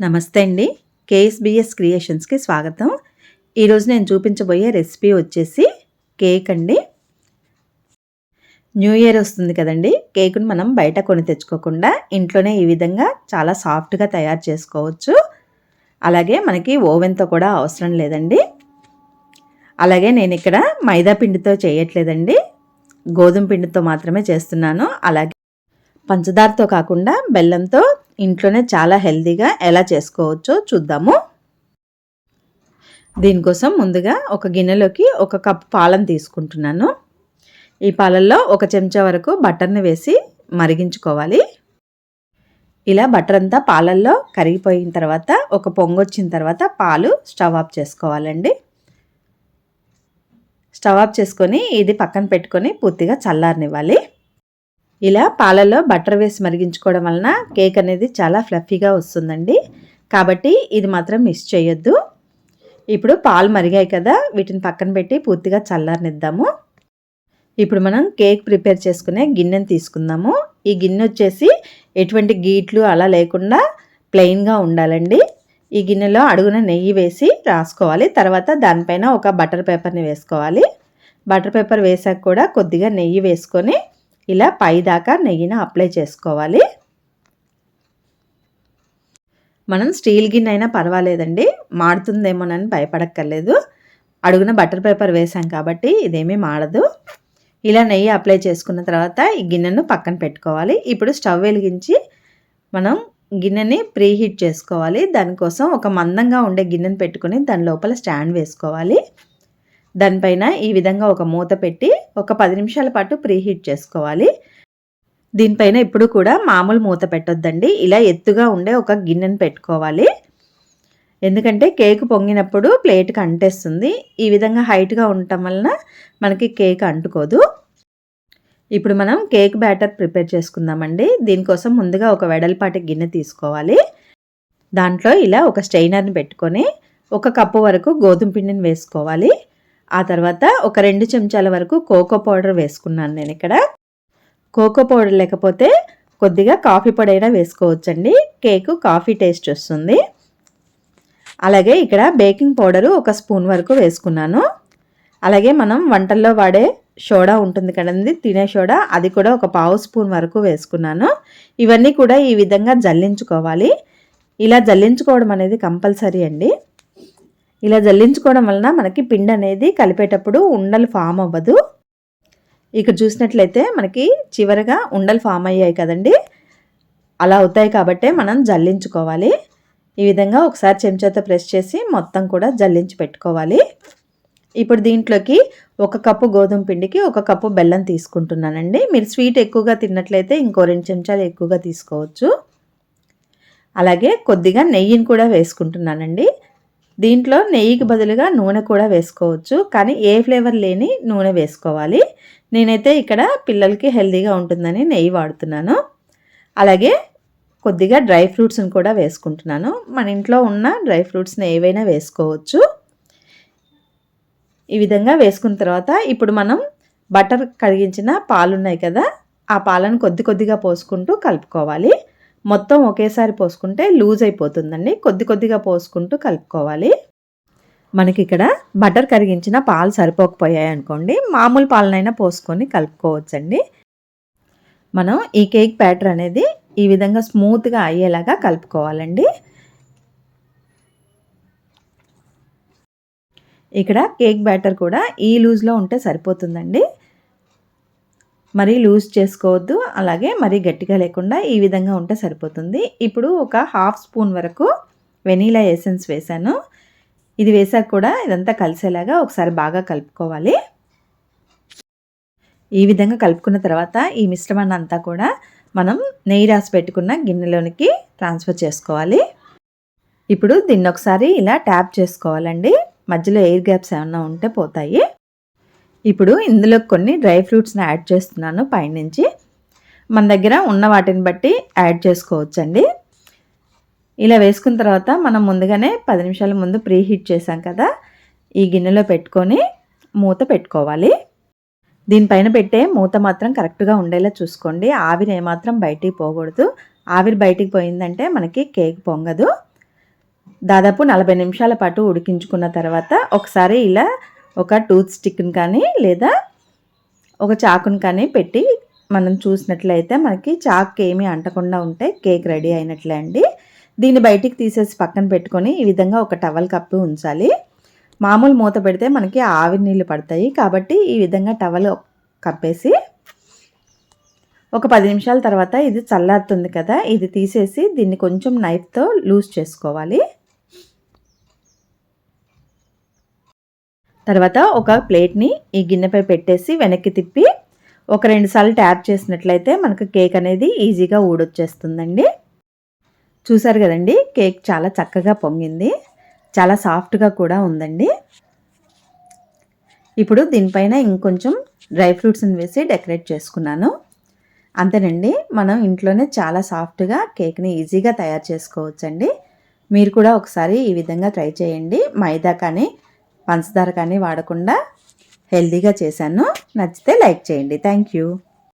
నమస్తే అండి. కేఎస్బిఎస్ క్రియేషన్స్కి స్వాగతం. ఈరోజు నేను చూపించబోయే రెసిపీ వచ్చేసి కేక్ అండి. న్యూ ఇయర్ వస్తుంది కదండి. కేక్ను మనం బయట కొని తెచ్చుకోకుండా ఇంట్లోనే ఈ విధంగా చాలా సాఫ్ట్గా తయారు చేసుకోవచ్చు. అలాగే మనకి ఓవెన్తో కూడా అవసరం లేదండి. అలాగే నేను ఇక్కడ మైదా పిండితో చేయట్లేదండి. గోధుమ పిండితో మాత్రమే చేస్తున్నాను. అలాగే పంచదారతో కాకుండా బెల్లంతో ఇంట్లోనే చాలా హెల్దీగా ఎలా చేసుకోవచ్చో చూద్దాము. దీనికోసం ముందుగా ఒక గిన్నెలోకి ఒక కప్ పాలను తీసుకుంటున్నాను. ఈ పాలల్లో ఒక చెంచా వరకు బటర్ని వేసి మరిగించుకోవాలి. ఇలా బటర్ అంతా పాలల్లో కరిగిపోయిన తర్వాత ఒక పొంగొచ్చిన తర్వాత పాలు స్టవ్ ఆఫ్ చేసుకోవాలండి. స్టవ్ ఆఫ్ చేసుకొని ఇది పక్కన పెట్టుకొని పూర్తిగా చల్లారనివ్వాలి. ఇలా పాలలో బటర్ వేసి మరిగించుకోవడం వలన కేక్ అనేది చాలా ఫ్లఫీగా వస్తుందండి. కాబట్టి ఇది మాత్రం మిస్ చేయొద్దు. ఇప్పుడు పాలు మరిగాయి కదా వీటిని పక్కన పెట్టి పూర్తిగా చల్లారనిద్దాము. ఇప్పుడు మనం కేక్ ప్రిపేర్ చేసుకునే గిన్నెని తీసుకుందాము. ఈ గిన్నె వచ్చేసి ఎటువంటి గీట్లు అలా లేకుండా ప్లెయిన్గా ఉండాలండి. ఈ గిన్నెలో అడుగున నెయ్యి వేసి రాసుకోవాలి. తర్వాత దానిపైన ఒక బటర్ పేపర్ని వేసుకోవాలి. బటర్ పేపర్ వేసాక కూడా కొద్దిగా నెయ్యి వేసుకొని ఇలా పైదాకా నెయ్యిని అప్లై చేసుకోవాలి. మనం స్టీల్ గిన్నె అయినా పర్వాలేదండి. మాడుతుందేమోనని భయపడక్కర్లేదు. అడుగున బటర్ పేపర్ వేసాం కాబట్టి ఇదేమీ మాడదు. ఇలా నెయ్యి అప్లై చేసుకున్న తర్వాత ఈ గిన్నెను పక్కన పెట్టుకోవాలి. ఇప్పుడు స్టవ్ వెలిగించి మనం గిన్నెని ప్రీహీట్ చేసుకోవాలి. దానికోసం ఒక మందంగా ఉండే గిన్నెను పెట్టుకుని దాని లోపల స్టాండ్ వేసుకోవాలి. దానిపైన ఈ విధంగా ఒక మూత పెట్టి ఒక పది నిమిషాల పాటు ప్రీహీట్ చేసుకోవాలి. దీనిపైన ఇప్పుడు కూడా మామూలు మూత పెట్టొద్దండి. ఇలా ఎత్తుగా ఉండే ఒక గిన్నెను పెట్టుకోవాలి. ఎందుకంటే కేక్ పొంగినప్పుడు ప్లేట్కి అంటేస్తుంది. ఈ విధంగా హైట్గా ఉండటం వలన మనకి కేక్ అంటుకోదు. ఇప్పుడు మనం కేక్ బ్యాటర్ ప్రిపేర్ చేసుకుందామండి. దీనికోసం ముందుగా ఒక వెడల్పాటి గిన్నె తీసుకోవాలి. దాంట్లో ఇలా ఒక స్టెయినర్ని పెట్టుకొని ఒక కప్పు వరకు గోధుమ పిండిని వేసుకోవాలి. ఆ తర్వాత ఒక రెండు చెంచాల వరకు కోకో పౌడర్ వేసుకున్నాను నేను ఇక్కడ. కోకో పౌడర్ లేకపోతే కొద్దిగా కాఫీ పొడి అయినా వేసుకోవచ్చండి. కేకు కాఫీ టేస్ట్ వస్తుంది. అలాగే ఇక్కడ బేకింగ్ పౌడరు ఒక స్పూన్ వరకు వేసుకున్నాను. అలాగే మనం వంటల్లో వాడే సోడా ఉంటుంది కదండి తినే సోడా అది కూడా ఒక పావు స్పూన్ వరకు వేసుకున్నాను. ఇవన్నీ కూడా ఈ విధంగా జల్లించుకోవాలి. ఇలా జల్లించుకోవడం అనేది కంపల్సరీ అండి. ఇలా జల్లించుకోవడం వలన మనకి పిండి అనేది కలిపేటప్పుడు ఉండలు ఫామ్ అవ్వదు. ఇక్కడ చూసినట్లయితే మనకి చివరగా ఉండలు ఫామ్ అయ్యాయి కదండి. అలా అవుతాయి కాబట్టే మనం జల్లించుకోవాలి. ఈ విధంగా ఒకసారి చెంచాతో ప్రెస్ చేసి మొత్తం కూడా జల్లించి పెట్టుకోవాలి. ఇప్పుడు దీంట్లోకి ఒక కప్పు గోధుమ పిండికి ఒక కప్పు బెల్లం తీసుకుంటున్నానండి. మీరు స్వీట్ ఎక్కువగా తిన్నట్లయితే ఇంకో రెండు చెంచాలు ఎక్కువగా తీసుకోవచ్చు. అలాగే కొద్దిగా నెయ్యిని కూడా వేసుకుంటున్నానండి. దీంట్లో నెయ్యికి బదులుగా నూనె కూడా వేసుకోవచ్చు కానీ ఏ ఫ్లేవర్ లేని నూనె వేసుకోవాలి. నేనైతే ఇక్కడ పిల్లలకి హెల్తీగా ఉంటుందని నెయ్యి వాడుతున్నాను. అలాగే కొద్దిగా డ్రై ఫ్రూట్స్ని కూడా వేసుకుంటున్నాను. మన ఇంట్లో ఉన్న డ్రై ఫ్రూట్స్ని ఏవైనా వేసుకోవచ్చు. ఈ విధంగా వేసుకున్న తర్వాత ఇప్పుడు మనం బటర్ కరిగించిన పాలు ఉన్నాయి కదా ఆ పాలను కొద్ది కొద్దిగా పోసుకుంటూ కలుపుకోవాలి. మొత్తం ఒకేసారి పోసుకుంటే లూజ్ అయిపోతుందండి. కొద్ది కొద్దిగా పోసుకుంటూ కలుపుకోవాలి. మనకి ఇక్కడ బటర్ కరిగించిన పాలు సరిపోకపోయాయి అనుకోండి. మామూలు పాలనైనా పోసుకొని కలుపుకోవచ్చండి. మనం ఈ కేక్ బ్యాటర్ అనేది ఈ విధంగా స్మూత్గా అయ్యేలాగా కలుపుకోవాలండి. ఇక్కడ కేక్ బ్యాటర్ కూడా ఈ లూజ్లో ఉంటే సరిపోతుందండి. మరీ లూజ్ చేసుకోవద్దు అలాగే మరీ గట్టిగా లేకుండా ఈ విధంగా ఉంటే సరిపోతుంది. ఇప్పుడు ఒక హాఫ్ స్పూన్ వరకు వెనీలా ఎసెన్స్ వేసాను ఇది వేసాక కూడా ఇదంతా కలిసేలాగా ఒకసారి బాగా కలుపుకోవాలి. ఈ విధంగా కలుపుకున్న తర్వాత ఈ మిశ్రమాన్ని అంతా కూడా మనం నెయ్యి రాసి పెట్టుకున్న గిన్నెలోనికి ట్రాన్స్ఫర్ చేసుకోవాలి. ఇప్పుడు దీన్ని ఒకసారి ఇలా ట్యాప్ చేసుకోవాలండి. మధ్యలో ఎయిర్ గ్యాప్స్ ఏమన్నా ఉంటే పోతాయి. ఇప్పుడు ఇందులో కొన్ని డ్రై ఫ్రూట్స్ని యాడ్ చేస్తున్నాను పైనుంచి. మన దగ్గర ఉన్న వాటిని బట్టి యాడ్ చేసుకోవచ్చండి. ఇలా వేసుకున్న తర్వాత మనం ముందుగానే పది నిమిషాల ముందు ప్రీ హీట్ చేసాం కదా ఈ గిన్నెలో పెట్టుకొని మూత పెట్టుకోవాలి. దీనిపైన పెట్టే మూత మాత్రం కరెక్ట్గా ఉండేలా చూసుకోండి. ఆవిరి ఏమాత్రం బయటికి పోకూడదు. ఆవిరి బయటికి పోయిందంటే మనకి కేక్ పొంగదు. దాదాపు నలభై నిమిషాల పాటు ఉడికించుకున్న తర్వాత ఒకసారి ఇలా ఒక టూత్ స్టిక్ని కానీ లేదా ఒక చాకుని కానీ పెట్టి మనం చూసినట్లయితే మనకి చాక్ ఏమీ అంటకుండా ఉంటే కేక్ రెడీ అయినట్లే అండి. దీన్ని బయటికి తీసేసి పక్కన పెట్టుకొని ఈ విధంగా ఒక టవల్ కప్పి ఉంచాలి. మామూలు మూత పెడితే మనకి ఆవిరి నీళ్ళు పడతాయి. కాబట్టి ఈ విధంగా టవల్ కప్పేసి ఒక పది నిమిషాల తర్వాత ఇది చల్లారుతుంది కదా ఇది తీసేసి దీన్ని కొంచెం నైఫ్తో లూజ్ చేసుకోవాలి. తర్వాత ఒక ప్లేట్ని ఈ గిన్నెపై పెట్టేసి వెనక్కి తిప్పి ఒక రెండు సార్లు ట్యాప్ చేసినట్లయితే మనకు కేక్ అనేది ఈజీగా ఊడొచ్చేస్తుందండి. చూసారు కదండి కేక్ చాలా చక్కగా పొంగింది చాలా సాఫ్ట్గా కూడా ఉందండి. ఇప్పుడు దీనిపైన ఇంకొంచెం డ్రై ఫ్రూట్స్ని వేసి డెకరేట్ చేసుకున్నాను. అంతేనండి మనం ఇంట్లోనే చాలా సాఫ్ట్గా కేక్ని ఈజీగా తయారు చేసుకోవచ్చండి. మీరు కూడా ఒకసారి ఈ విధంగా ట్రై చేయండి. మైదా కానీ పంచదార కానీ వాడకుండా హెల్దీగా చేశాను. నచ్చితే లైక్ చేయండి. Thank you.